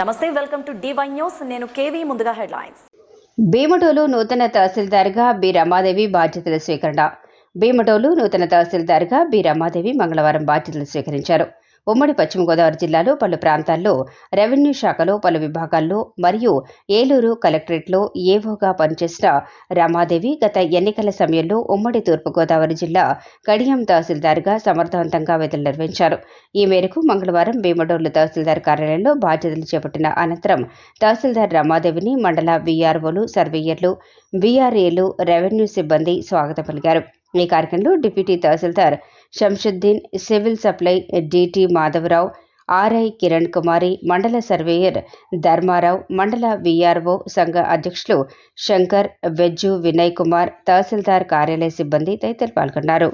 నమస్తే welcome to the news నేను KV ముందుగా హెడ్లైన్స్. భీమటోలు నూతన తహసీల్దార్గా బి రమాదేవి బాధ్యతల స్వీకరణ. భీమటోలు నూతన తహసీల్దార్గా బి రమాదేవి మంగళవారం బాధ్యతలు స్వీకరించారు. ఉమ్మడి పశ్చిమ గోదావరి జిల్లాలో పలు ప్రాంతాల్లో రెవెన్యూ శాఖలో పలు విభాగాల్లో మరియు ఏలూరు కలెక్టరేట్లో ఏవోగా పనిచేసిన రమాదేవి గత ఎన్నికల సమయంలో ఉమ్మడి తూర్పుగోదావరి జిల్లా కడియం తహసీల్దార్గా సమర్థవంతంగా విధులు నిర్వహించారు. ఈ మేరకు మంగళవారం భీమడోర్లు తహసీల్దార్ కార్యాలయంలో బాధ్యతలు చేపట్టిన అనంతరం తహసీల్దార్ రమాదేవిని మండల వీఆర్ఓలు సర్వేయర్లు బీఆర్ఏలు రెవెన్యూ సిబ్బంది స్వాగతం పలికారు. ఈ కార్యక్రమంలో deputy tahsildar Shamshuddin civil supply DT Madhavarao RI Kiran Kumari మండల సర్వేయర్ ధర్మారావు మండల విఆర్ఓ సంఘ అధ్యక్షులు శంకర్ వెజ్జు వినయ్ కుమార్ తహసీల్దార్ కార్యాలయ సిబ్బంది తదితరులు పాల్గొన్నారు.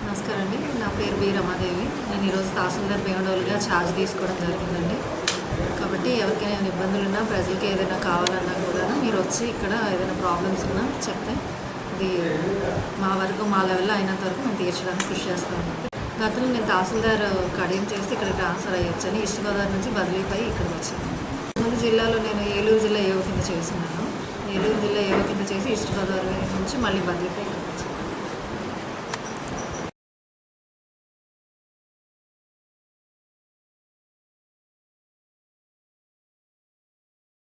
నమస్కారం అండి. నా పేరు బి రమాదేవి నేను ఈరోజు తహసీల్దార్ భీమడోలుగా ఛార్జ్ తీసుకోవడం జరిగిందండి కాబట్టి ఎవరికైనా ఏమైనా ఇబ్బందులు ఉన్నా ప్రజలకి ఏదైనా కావాలన్నా కూడా మీరు వచ్చి ఇక్కడ ఏదైనా ప్రాబ్లమ్స్ ఉన్నా చెప్తే ఇది మా వరకు మా లెవెల్లో అయినంత వరకు మేము తీర్చడానికి కృషి చేస్తాము. గతంలో నేను తహసీల్దార్ కడియం చేస్తే ఇక్కడ ట్రాన్స్ఫర్ అయ్యొచ్చని ఈస్ట్ గోదావరి నుంచి బదిలీపై ఇక్కడికి వచ్చాను. ముందు జిల్లాలో నేను ఏలూరు జిల్లా ఏవో కింద చేస్తున్నాను. ఏలూరు జిల్లా ఏవో కింద చేసి ఈస్ట్ గోదావరి నుంచి మళ్ళీ బదిలీపై ఇక్కడికి వచ్చాను.